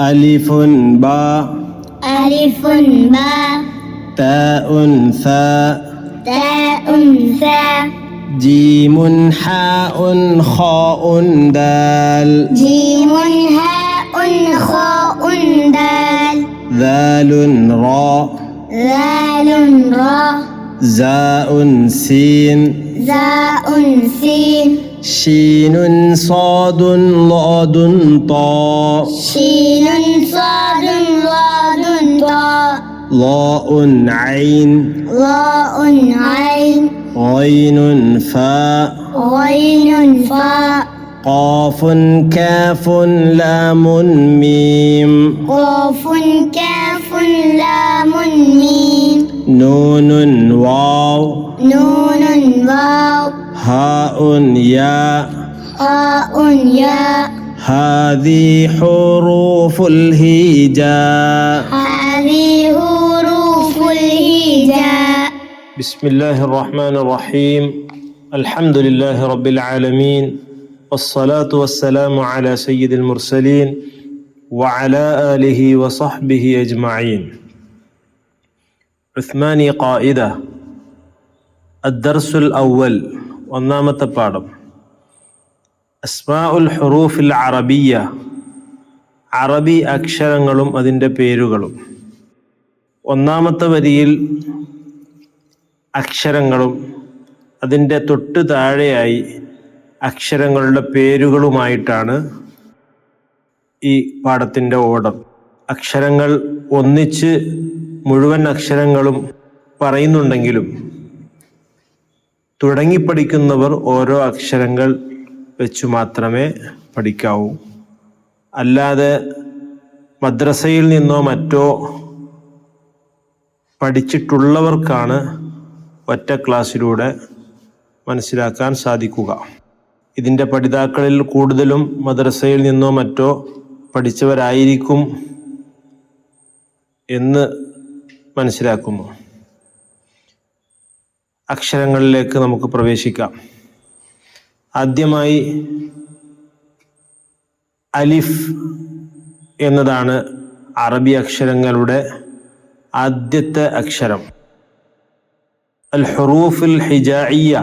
ألف باء ألف باء تاء ثاء تاء ثاء جيم حاء خاء دال. جيم هاء خاء دال. ذال راء ذال راء زاء سين. زاء سين. شين صاد ضاد طاء شين صاد ضاد طاء ضاء عين. ضاء عين. غين فاء غين فاء قاف كاف لام ميم. قاف كاف لام ميم. نون واو. نون واو. هاء ياء هاء ياء هذه حروف الهجاء. هذه حروف الهجاء. بسم الله الرحمن الرحيم. الحمد لله رب العالمين. والصلاة والسلام على سيد المرسلين وعلى آله وصحبه أجمعين. عثماني قائدة. الدرس الأول. ഒന്നാമത്തെ പാഠം. അസ്മാഉൽ ഹുറൂഫിൽ അറബിയ അറബി അക്ഷരങ്ങളും അതിന്റെ പേരുകളും. ഒന്നാമത്തെ വരിയിൽ അക്ഷരങ്ങളും അതിന്റെ തൊട്ട് താഴെയായി അക്ഷരങ്ങളുടെ പേരുകളുമായിട്ടാണ് ഈ പാഠത്തിന്റെ ഓർഡർ. അക്ഷരങ്ങൾ ഒന്നിച്ച് മുഴുവൻ അക്ഷരങ്ങളും പറയുന്നുണ്ടെങ്കിലും തുടങ്ങിപ്പഠിക്കുന്നവർ ഓരോ അക്ഷരങ്ങൾ വെച്ചു മാത്രമേ പഠിക്കാവൂ. അല്ലാതെ മദ്രസയിൽ നിന്നോ മറ്റോ പഠിച്ചിട്ടുള്ളവർക്കാണ് ഒറ്റ ക്ലാസ്സിലൂടെ മനസ്സിലാക്കാൻ സാധിക്കുക. ഇതിന്റെ പഠിതാക്കളിൽ കൂടുതലും മദ്രസയിൽ നിന്നോ മറ്റോ പഠിച്ചവരായിരിക്കും എന്ന് മനസ്സിലാക്കുന്നു. അക്ഷരങ്ങളിലേക്ക് നമുക്ക് പ്രവേശിക്കാം. ആദ്യമായി അലിഫ് എന്നതാണ് അറബി അക്ഷരങ്ങളുടെ ആദ്യത്തെ അക്ഷരം. അൽ ഹുറൂഫുൽ ഹിജായിയ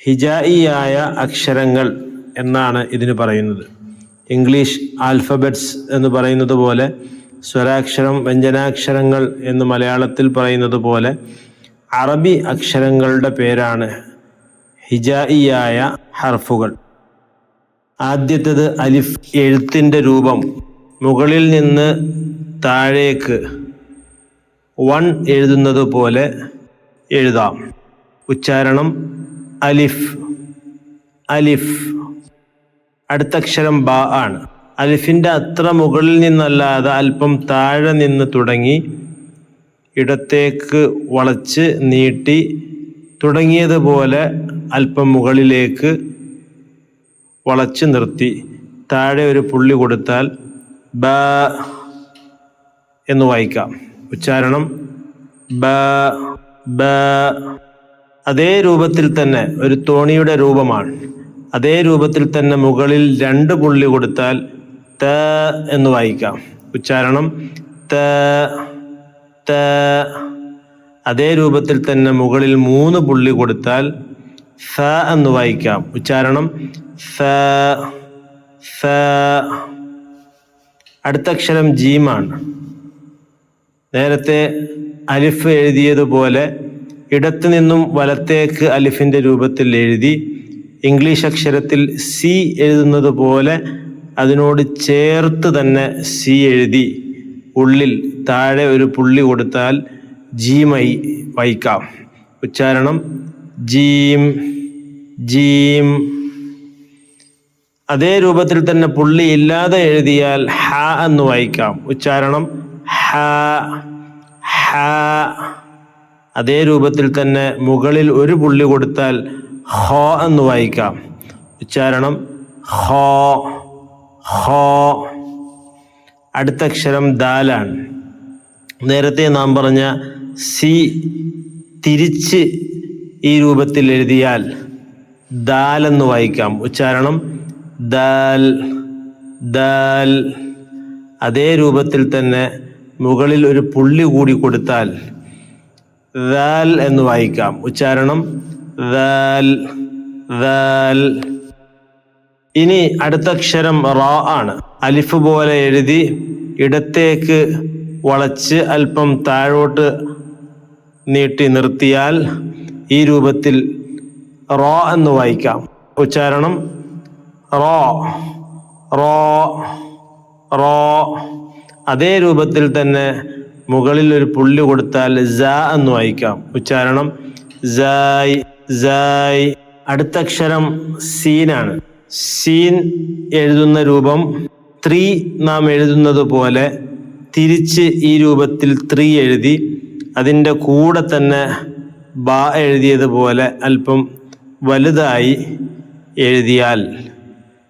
ഹിജായിയായ അക്ഷരങ്ങൾ എന്നാണ് ഇതിന് പറയുന്നത്. ഇംഗ്ലീഷ് ആൽഫബറ്റ്സ് എന്ന് പറയുന്നത് പോലെ സ്വരാക്ഷരം വ്യഞ്ജനാക്ഷരങ്ങൾ എന്ന് മലയാളത്തിൽ പറയുന്നത് പോലെ അറബി അക്ഷരങ്ങളുടെ പേരാണ് ഹിജായിയായ ഹർഫുകൾ. ആദ്യത്തേത് അലിഫ് എഴുത്തിന്റെ രൂപം. മുകളിൽ നിന്ന് താഴേക്ക് വൺ എഴുതുന്നത് പോലെ എഴുതാം. ഉച്ചാരണം അലിഫ് അലിഫ്. അടുത്ത അക്ഷരം ബ ആണ്. അലിഫിന്റെ അത്ര മുകളിൽ നിന്നല്ലാതെ അല്പം താഴെ നിന്ന് തുടങ്ങി ഇടത്തേക്ക് വളച്ച് നീട്ടി തുടങ്ങിയതുപോലെ അല്പം മുകളിലേക്ക് വളച്ച് നിർത്തി. താഴെ ഒരു പുള്ളി കൊടുത്താൽ ബ എന്ന് വായിക്കാം. ഉച്ചാരണം ബ ബ. അതേ രൂപത്തിൽ തന്നെ ഒരു തോണിയുടെ രൂപമാണ്. അതേ രൂപത്തിൽ തന്നെ മുകളിൽ രണ്ട് പുള്ളി കൊടുത്താൽ ത എന്ന് വായിക്കാം. ഉച്ചാരണം ത. അതേ രൂപത്തിൽ തന്നെ മുകളിൽ മൂന്ന് പുള്ളി കൊടുത്താൽ സ എന്ന് വായിക്കാം. ഉച്ചാരണം സ സ. അടുത്ത അക്ഷരം ജീമാണ് നേരത്തെ അലിഫ് എഴുതിയതുപോലെ ഇടത്തു നിന്നും വലത്തേക്ക് അലിഫിന്റെ രൂപത്തിൽ എഴുതി ഇംഗ്ലീഷ് അക്ഷരത്തിൽ സി എഴുതുന്നത് പോലെ അതിനോട് ചേർത്ത് തന്നെ സി എഴുതി. ഉള്ളിൽ താഴെ ഒരു പുള്ളി കൊടുത്താൽ ജീമൈ വായിക്കാം ഉച്ചാരണം ജീം ജീം. അതേ രൂപത്തിൽ തന്നെ പുള്ളി ഇല്ലാതെ എഴുതിയാൽ ഹ എന്ന് വായിക്കാം ഉച്ചാരണം ഹ ഹ. അതേ രൂപത്തിൽ തന്നെ മുകളിൽ ഒരു പുള്ളി കൊടുത്താൽ ഹോ എന്ന് വായിക്കാം ഉച്ചാരണം ഹോ ഹോ. അടുത്ത അക്ഷരം ദാലാണ്. നേരത്തെ നാം പറഞ്ഞ സി തിരിച്ച് ഈ രൂപത്തിൽ എഴുതിയാൽ ദാൽ എന്ന് വായിക്കാം. ഉച്ചാരണം ദാൽ ദാൽ. അതേ രൂപത്തിൽ തന്നെ മുകളിൽ ഒരു പുള്ളി കൂടി കൊടുത്താൽ ദാൽ എന്ന് വായിക്കാം. ഉച്ചാരണം ദാൽ ദാൽ. ഇനി അടുത്ത അക്ഷരം റാ ആണ്. അലിഫ് പോലെ എഴുതി ഇടത്തേക്ക് വളച്ച് അല്പം താഴോട്ട് നീട്ടി നിർത്തിയാൽ ഈ രൂപത്തിൽ റോ എന്ന് വായിക്കാം. ഉച്ചാരണം റോ റോ റോ. അതേ രൂപത്തിൽ തന്നെ മുകളിൽ ഒരു പുള്ളി കൊടുത്താൽ ജ എന്ന് വായിക്കാം. ഉച്ചാരണം ജായ് ജായ് അടുത്ത അക്ഷരം സീനാണ്. സീൻ എഴുതുന്ന രൂപം ത്രീ നാം എഴുതുന്നത് പോലെ തിരിച്ച് ഈ രൂപത്തിൽ ത്രീ എഴുതി അതിന്റെ കൂടെ തന്നെ ബാ എഴുതിയതുപോലെ അല്പം വലുതായി എഴുതിയാൽ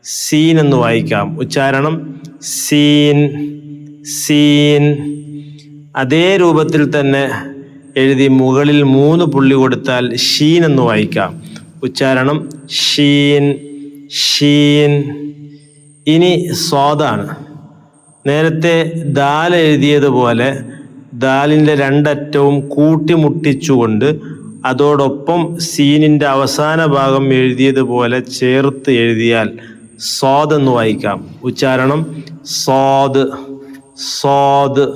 സീൻ എന്ന് വായിക്കാം. ഉച്ചാരണം സീൻ സീൻ. അതേ രൂപത്തിൽ തന്നെ എഴുതി മുകളിൽ മൂന്ന് പുള്ളി കൊടുത്താൽ ഷീൻ എന്ന് വായിക്കാം. ഉച്ചാരണം ഷീൻ. ഷീൻ. ഇനി സ്വാദാണ്. നേരത്തെ ദാൽ എഴുതിയതുപോലെ ദാലിന്റെ രണ്ടറ്റവും കൂട്ടിമുട്ടിച്ചുകൊണ്ട് അതോടൊപ്പം സീനിന്റെ അവസാന ഭാഗം എഴുതിയതുപോലെ ചേർത്ത് എഴുതിയാൽ സ്വാദ് എന്ന് വായിക്കാം. ഉച്ചാരണം സ്വാദ് സ്വാദ്.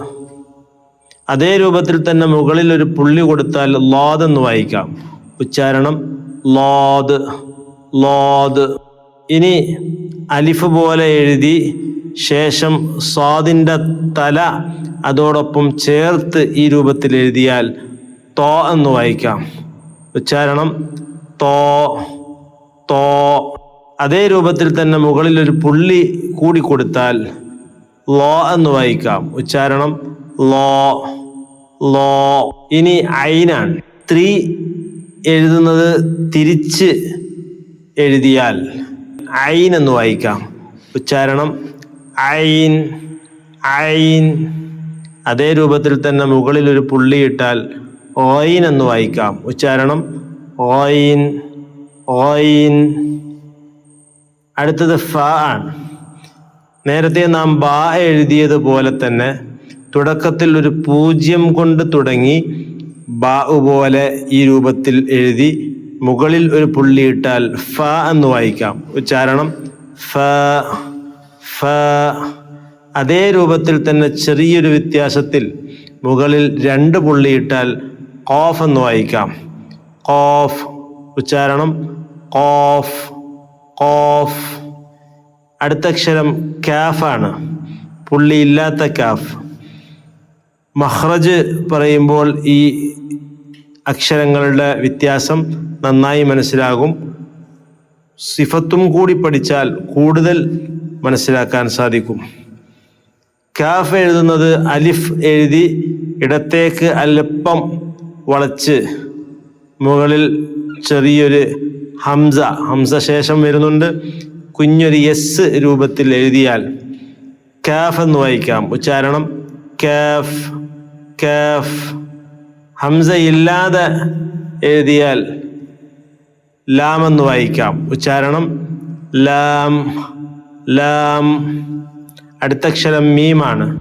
അതേ രൂപത്തിൽ തന്നെ മുകളിൽ ഒരു പുള്ളി കൊടുത്താൽ ലോദ് എന്ന് വായിക്കാം. ഉച്ചാരണം ലോദ് ലോദ്. ഇനി അലിഫ് പോലെ എഴുതി ശേഷം സ്വാദിന്റെ തല അതോടൊപ്പം ചേർത്ത് ഈ രൂപത്തിൽ എഴുതിയാൽ തോ എന്ന് വായിക്കാം. ഉച്ചാരണം തോ തോ. അതേ രൂപത്തിൽ തന്നെ മുകളിൽ ഒരു പുള്ളി കൂടി കൊടുത്താൽ ലോ എന്ന് വായിക്കാം. ഉച്ചാരണം ലോ ലോ. ഇനി ഐനാണ്. ത്രീ എഴുതുന്നത് തിരിച്ച് എഴുതിയാൽ ഐൻ എന്ന് വായിക്കാം. ഉച്ചാരണം ഐൻ ഐൻ. അതേ രൂപത്തിൽ തന്നെ മുകളിൽ ഒരു പുള്ളി ഇട്ടാൽ ഓയിൻ എന്ന് വായിക്കാം. ഉച്ചാരണം ഓയിൻ ഓയിൻ. അടുത്തത് ഫ ആണ്. നേരത്തെ നാം ബാ എഴുതിയതുപോലെ തന്നെ തുടക്കത്തിൽ ഒരു പൂജ്യം കൊണ്ട് തുടങ്ങി ബാ പോലെ ഈ രൂപത്തിൽ എഴുതി മുകളിൽ ഒരു പുള്ളി ഇട്ടാൽ ഫ എന്ന് വായിക്കാം. ഉച്ചാരണം. ഫ ഫ. അതേ രൂപത്തിൽ തന്നെ ചെറിയൊരു വ്യത്യാസത്തിൽ മുകളിൽ രണ്ട് പുള്ളി ഇട്ടാൽ കോഫ് എന്ന് വായിക്കാം. കോഫ്. ഉച്ചാരണം. കോഫ്. കോഫ്. അടുത്ത അക്ഷരം കാഫാണ് പുള്ളി ഇല്ലാത്ത കാഫ്. മഹ്റജ് പറയുമ്പോൾ ഈ അക്ഷരങ്ങളുടെ വ്യത്യാസം നന്നായി മനസ്സിലാകും. സിഫത്തും കൂടി പഠിച്ചാൽ കൂടുതൽ മനസ്സിലാക്കാൻ സാധിക്കും. കാഫ് എഴുതുന്നത് അലിഫ് എഴുതി ഇടത്തേക്ക് അല്പം വളച്ച് മുകളിൽ ചെറിയൊരു ഹംസ ഹംസ ശേഷം വരുന്നുണ്ട്. കുഞ്ഞൊരു എസ് രൂപത്തിൽ എഴുതിയാൽ കാഫ് എന്ന് വായിക്കാം. ഉച്ചാരണം കാഫ് കാഫ്. ഹംസ ഇല്ലാതെ എഴുതിയാൽ ലാം എന്ന് വായിക്കാം. ഉച്ചാരണം ലാം ലാം. അടുത്ത അക്ഷരം മീമാണ്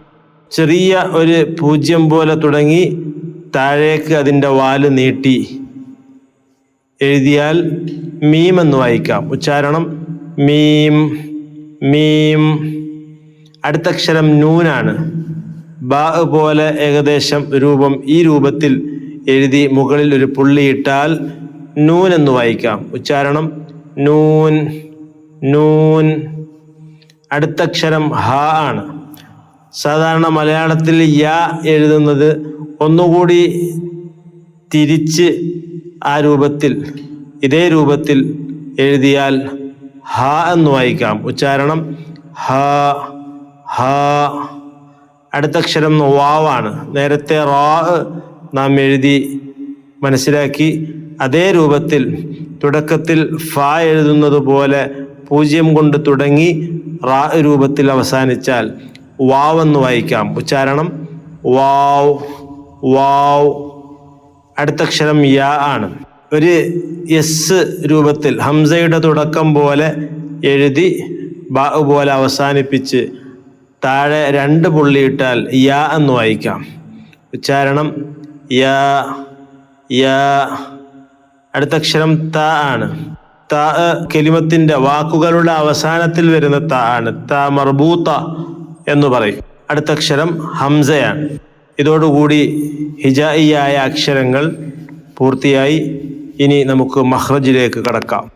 ചെറിയ ഒരു പൂജ്യം പോലെ തുടങ്ങി താഴേക്ക് അതിന്റെ വാൽ നീട്ടി എഴുതിയാൽ മീം എന്ന് വായിക്കാം. ഉച്ചാരണം മീം മീം. അടുത്ത അക്ഷരം നൂനാണ് ബാ പോലെ ഏകദേശം രൂപം ഈ രൂപത്തിൽ എഴുതി മുകളിൽ ഒരു പുള്ളിയിട്ടാൽ നൂൻ എന്ന് വായിക്കാം. ഉച്ചാരണം നൂൻ നൂൻ. അടുത്ത അക്ഷരം ഹ ആണ്. സാധാരണ മലയാളത്തിൽ യ എഴുതുന്നത് ഒന്നുകൂടി തിരിച്ച് ആ രൂപത്തിൽ ഇതേ രൂപത്തിൽ എഴുതിയാൽ ഹ എന്ന് വായിക്കാം. ഉച്ചാരണം ഹ ഹ. അടുത്ത അക്ഷരം വാവാണ്. നേരത്തെ റാ നാം എഴുതി മനസ്സിലാക്കി. അതേ രൂപത്തിൽ തുടക്കത്തിൽ ഫ എഴുതുന്നത് പോലെ പൂജ്യം കൊണ്ട് തുടങ്ങി റാ രൂപത്തിൽ അവസാനിച്ചാൽ വാവ് എന്ന് വായിക്കാം. ഉച്ചാരണം വാവ് വാവ്. അടുത്ത അക്ഷരം യാ ആണ്. ഒരു എസ് രൂപത്തിൽ ഹംസയുടെ തുടക്കം പോലെ എഴുതി ബാ പോലെ അവസാനിപ്പിച്ച് താഴെ രണ്ട് പുള്ളിയിട്ടാൽ യാ എന്ന് വായിക്കാം. ഉച്ചാരണം യാ യാ. അടുത്ത അക്ഷരം ത ആണ്. ത കെലിമത്തിന്റെ വാക്കുകളുടെ അവസാനത്തിൽ വരുന്ന ത ആണ്. ത മർബൂത്ത എന്ന് പറയും. അടുത്ത അക്ഷരം ഹംസയാണ്. ഇതോടുകൂടി ഹിജായിയായ അക്ഷരങ്ങൾ പൂർത്തിയായി. ഇനി നമുക്ക് മഹ്റജിലേക്ക് കടക്കാം.